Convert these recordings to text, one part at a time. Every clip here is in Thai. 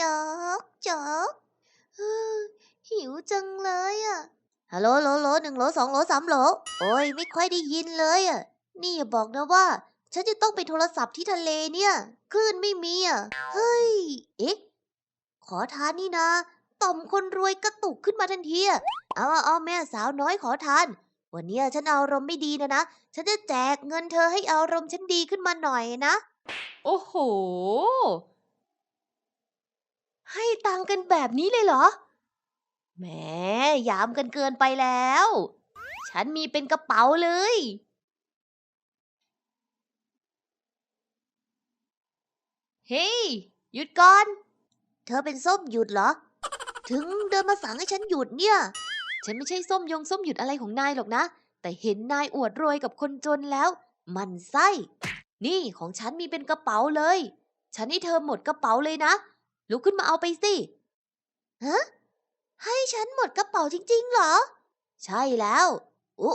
จอกจอกเฮ้อหิวจังเลยอะฮัลโหลโหลโหลหนึ่งโหลสองโหลสามโหล โอ้ยไม่ค่อยได้ยินเลยอะนี่อย่าบอกนะว่า ฉันจะต้องไปโทรศัพท์ที่ทะเลเนี่ยคลื่นไม่มีอะเฮ้ย เอ๊ะ ขอทานนี่นะ ต่อมคนรวยกระตุกขึ้นมาทันทีอะเอาเอาเอาแม่สาวน้อยขอทาน วันเนี้ยฉันอารมณ์ไม่ดีนะนะ ฉันจะแจกเงินเธอให้อารมณ์ฉันดีขึ้นมาหน่อยนะ โอ้โห ให้ตังกันแบบนี้เลยเหรอ แหมยามกันเกินไปแล้ว ฉันมีเป็นกระเป๋าเลย เฮ้ย หยุดก่อน เธอเป็นส้มหยุดเหรอ ถึงเดินมาสั่งให้ฉันหยุดเนี่ย ฉันไม่ใช่ส้มยงส้มหยุดอะไรของนายหรอกนะ แต่เห็นนายอวดรวยกับคนจนแล้ว มันไส้ นี่ของฉันมีเป็นกระเป๋าเลย ฉันให้เธอหมดกระเป๋าเลยนะ ลุกขึ้นมาเอาไปสิฮะให้ฉันหมดกระเป๋าจริงๆเหรอ ใช่แล้วอุ๊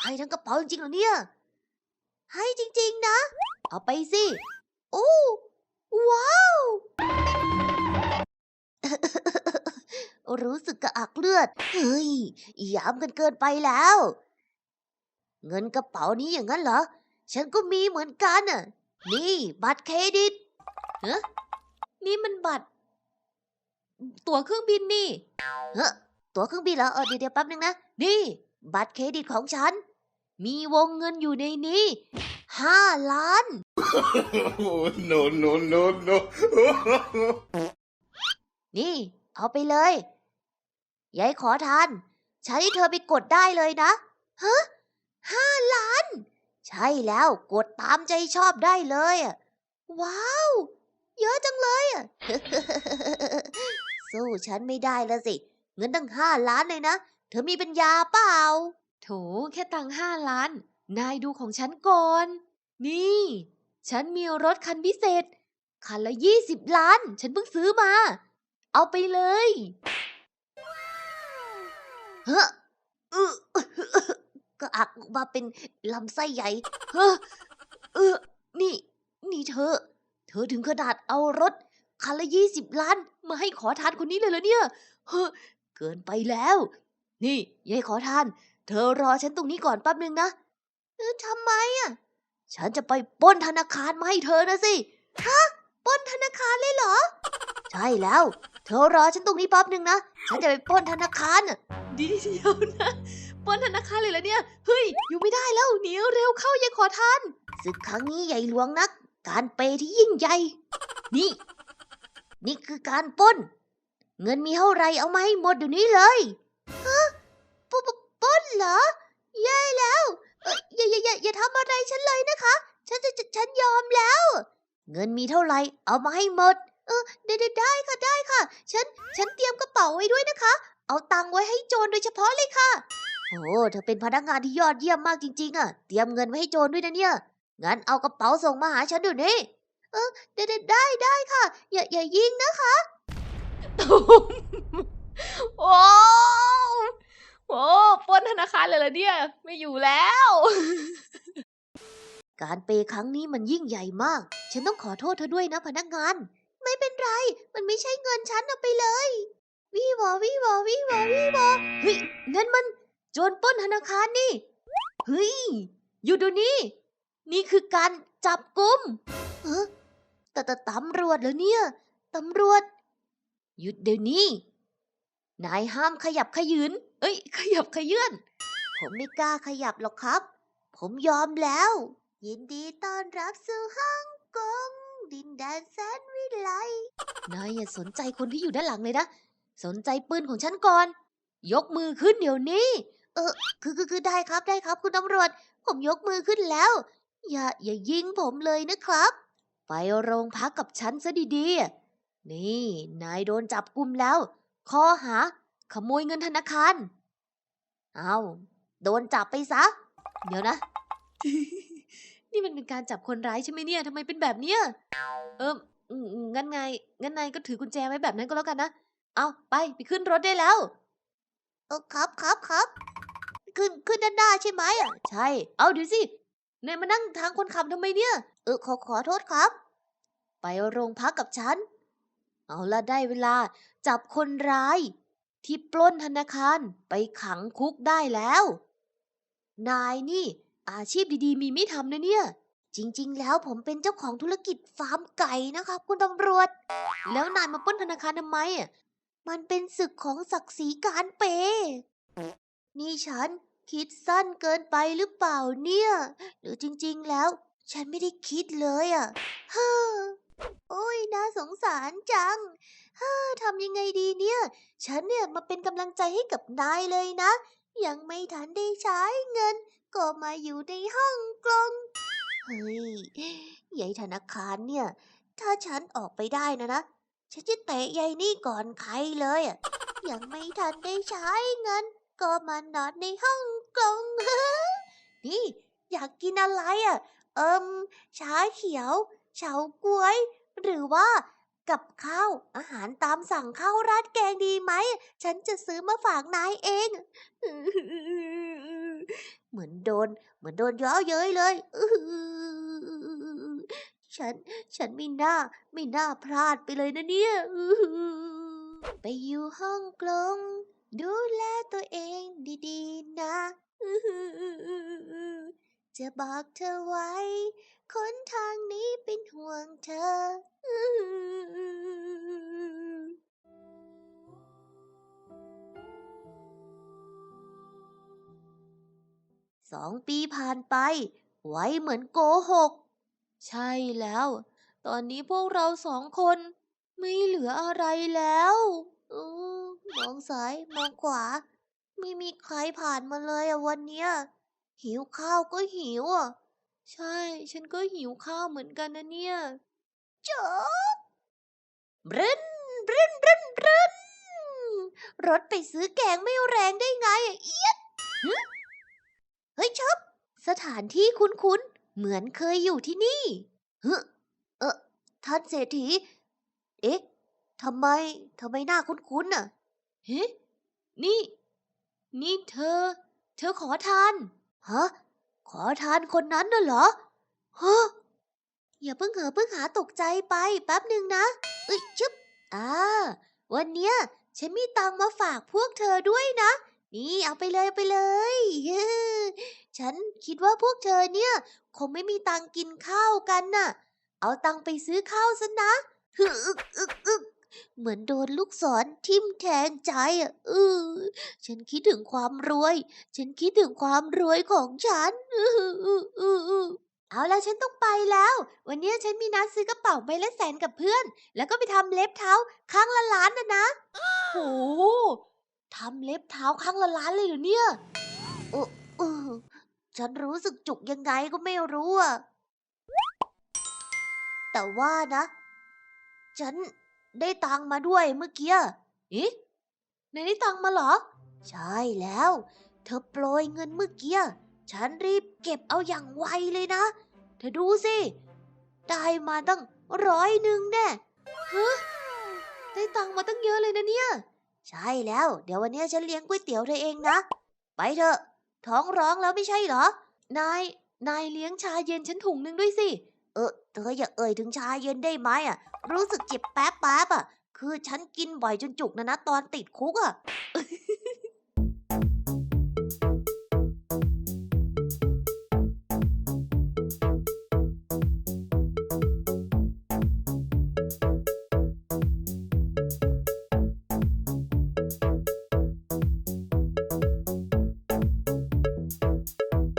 ให้ทั้งกระเป๋าจริงๆเหรอเนี่ย ให้จริงๆนะ เอาไปสิโอ้ว้าว รู้สึกกระอักเลือด เฮ้ยยามกันเกินไปแล้ว เงินกระเป๋านี้อย่างนั้นเหรอ ฉันก็มีเหมือนกันน่ะ นี่ บัตรเครดิตเฮ้ นี่มันบัตร ตั๋วเครื่องบินนี่ เฮ้อตั๋วเครื่องบินเหรอเออเดี๋ยวเดี๋ยวแป๊บนึงนะ นี่ บัตรเครดิตของฉัน มีวงเงินอยู่ในนี้ห้าล้าน Oh, no, no, no, no. นี่ เอาไปเลยยายขอทานใช้เธอไปกดได้เลยนะฮะห้าล้าน ใช่แล้วกดตามใจชอบได้เลยอะว้าว เยอะจังเลยอะสู้ฉันไม่ได้แล้วสิ เงินตั้งห้าล้านเลยนะ เธอมีปัญญาเปล่า โถแค่ตังค์ห้าล้าน นายดูของฉันก่อน นี่ ฉันมีรถคันพิเศษ คันละยี่สิบล้าน ฉันเพิ่งซื้อมา เอาไปเลยเฮ้ออึก็อักออกมาเป็นลำไส้ใหญ่ เฮ้อเออนี่ นี่เธอ เธอถึงขนาดเอารถคันละยี่สิบล้าน มาให้ขอทานคนนี้เลยเหรอเนี่ยเฮ้อเกินไปแล้ว นี่ยายขอทาน เธอรอฉันตรงนี้ก่อนแป๊บนึงนะเออทำไมอะ ฉันจะไปปล้นธนาคารมาให้เธอนะสิฮะปล้นธนาคารเลยเหรอ ใช่แล้ว เธอรอฉันตรงนี้แป๊บนึงนะ ฉันจะไปปล้นธนาคารน่ะเดีเดียวนะปล้นธนาคารเลยเหรอเนี่ย เฮ้ย อยู่ไม่ได้แล้วหนีเร็วเข้ายายขอทานศึกครั้งนี้ใหญ่หลวงนัก การเปที่ยิ่งใหญ่ นี่ นี่คือการปล้น เงินมีเท่าไรเอามาให้หมดเดี๋ยวนี้เลยฮะปปปล้นเหรอแย่แล้วเอออย่าอย่าอย่าอย่าทำอะไรฉันเลยนะคะ ฉันจะจะฉันยอมแล้ว เงินมีเท่าไรเอามาให้หมด เออได้ได้ได้ค่ะได้ค่ะ ฉันฉันเตรียมกระเป๋าไว้ด้วยนะคะ เอาตังค์ไว้ให้โจรโดยเฉพาะเลยค่ะ โอ้เธอเป็นพนักงานที่ยอดเยี่ยมมากจริงๆอะเตรียมเงินไว้ให้โจรด้วยนะเนี่ย งั้นเอากระเป๋าส่งมาหาฉันเดี๋ยวนี้ เออได้ได้ได้ได้ค่ะ อย่าอย่ายิงนะคะโอ้โหปล้นธนาคารเลยเหรอเนี่ย ไม่อยู่แล้ว การเปย์ครั้งนี้มันยิ่งใหญ่มาก ฉันต้องขอโทษเธอด้วยนะพนักงาน ไม่เป็นไร มันไม่ใช่เงินฉันเอาไปเลยวิวอวิวอวิวอวิวอเฮ้ยนั่นมัน โจรปล้นธนาคารนี่ เฮ้ย อยู่ดูนี่ นี่คือการจับกุมเออแต่แต่ตำรวจเหรอเนี่ย ตำรวจ หยุดเดี๋ยวนี้ นายห้ามขยับขยืน เอ้ย ขยับขยื่น ผมไม่กล้าขยับหรอกครับ ผมยอมแล้ว ยินดีต้อนรับสู่ฮ่องกง ดินแดนแสนวิไล นายอย่าสนใจคนที่อยู่ด้านหลังเลยนะ สนใจปืนของฉันก่อน ยกมือขึ้นเดี๋ยวนี้คือคือคือได้ครับได้ครับคุณตำรวจ ผมยกมือขึ้นแล้ว อย่าอย่ายิงผมเลยนะครับ ไปโรงพักกับฉันซะดีๆ นี่ นายโดนจับกุมแล้ว ข้อหา ขโมยเงินธนาคาร เอาโดนจับไปซะ เดี๋ยวนะ นี่มันเป็นการจับคนร้ายใช่ไหมเนี่ยทำไมเป็นแบบเนี้ย เอองั้นไง งั้นนายก็ถือกุญแจไว้แบบนั้นก็แล้วกันนะ เอาไปไปขึ้นรถได้แล้ว เออครับครับครับ ขึ้นขึ้นด้านหน้าใช่ไหมอะ ใช่ เอาดี๋ยวสิ นายมานั่งทางคนขับทำไมเนี่ย เออขอขอโทษครับ ไปโรงพักกับฉัน เอาละได้เวลาจับคนร้าย ที่ปล้นธนาคารไปขังคุกได้แล้ว นายนี่ อาชีพดีๆ มีไม่ทำนะเนี่ย จริง ๆ แล้วผมเป็นเจ้าของธุรกิจฟาร์มไก่นะครับ คุณตำรวจ แล้วนายมาปล้นธนาคารทำไมอะมันเป็นศึกของศักดิ์ศรีการเป นี่ฉัน คิดสั้นเกินไปหรือเปล่าเนี่ย หรือจริงๆแล้ว ฉันไม่ได้คิดเลยอะ่ะเฮ้อโอ้ยน่าสงสารจังเฮ้อทำยังไงดีเนี่ย ฉันเนี่ยมาเป็นกำลังใจให้กับนายเลยนะ ยังไม่ทันได้ใช้เงิน ก็มาอยู่ในห้องกลงเฮ้ยใหญ่ธนาคารเนี่ย ถ้าฉันออกไปได้นะนะ ฉันจะเตะยายนี่ก่อนใครเลยอะยังไม่ทันได้ใช้เงิน ก็มานอนในห้อง กงนี่ อยากกินอะไรอะเอิมชาเขียว เฉาก๊วย หรือว่ากับข้าวอาหารตามสั่งข้าวราดแกงดีไหม ฉันจะซื้อมาฝากนายเอง เหมือนโดน เหมือนโดนเย้อเย้ยเลยฉัน ฉันไม่น่า ไม่น่าพลาดไปเลยนะเนี่ย ไปอยู่ห้องกลง ดูแลตัวเองดีๆนะ จะบอกเธอไว้ คนทางนี้เป็นห่วงเธอ สองปีผ่านไป ไว้เหมือนโกหก ใช่แล้ว ตอนนี้พวกเราสองคนไม่เหลืออะไรแล้ว มองซ้ายมองขวา ไม่มีใครผ่านมาเลยอะวันเนี้ยหิวข้าวก็หิวอะ ใช่ ฉันก็หิวข้าวเหมือนกันนะเนี่ยจบบรึนบรึนบรึนบรึนรถไปซื้อแกงไม่แรงได้ไงอะเอียดเฮ้ยชอบสถานที่คุ้นๆ เหมือนเคยอยู่ที่นี่ฮึเออท่านเศรษฐี เอ๊ะทำไมทำไมหน้าคุ้นๆน่ะ เฮ้นี่ นี่เธอ เธอขอทาน ฮะ ขอทานคนนั้นน่ะเหรอ ฮะ อย่าเพิ่งเหอเพิ่งหาตกใจไปแป๊บหนึ่งนะเอ้ยชึบอ่า วันเนี้ยฉันมีตังมาฝากพวกเธอด้วยนะ นี่เอาไปเลยไปเลย ฉันคิดว่าพวกเธอเนี่ย คงไม่มีตังกินข้าวกันน่ะ เอาตังไปซื้อข้าวซะนะฮึกอึกอึก เหมือนโดนลูกศรทิ่มแทงใจอะเออฉันคิดถึงความรวย ฉันคิดถึงความรวยของฉันอืออืออืออือเอาล้วฉันต้องไปแล้ว วันนี้ฉันมีนัดซื้อกระเป๋าใบละแสนกับเพื่อน แล้วก็ไปทำเล็บเท้าข้างละล้านนะนะโหทำเล็บเท้าข้างละล้านเลยเหรอเนี่ยโอ้เออฉันรู้สึกจุกยังไงก็ไม่รู้อะแต่ว่านะ ฉัน ได้ตังมาด้วยเมื่อกี้เอ๊ะนายได้ตังมาเหรอ ใช่แล้ว เธอโปรยเงินเมื่อกี้ ฉันรีบเก็บเอาอย่างไวเลยนะ เธอดูสิ ได้มาตั้งร้อยหนึ่งแน่ได้ตังมาตั้งเยอะเลยนะเนี่ย ใช่แล้ว เดี๋ยววันนี้ฉันเลี้ยงก๋วยเตี๋ยวเธอเองนะ ไปเถอะ ท้องร้องแล้วไม่ใช่เหรอ นาย นายเลี้ยงชาเย็นฉันถุงหนึ่งด้วยสิ เออ เธออย่าเอ่ยถึงชาเย็นได้ไหมอะ รู้สึกเจ็บแป๊บแป๊บอะ คือฉันกินบ่อยจนจุกนะนะตอนติดคุกอะ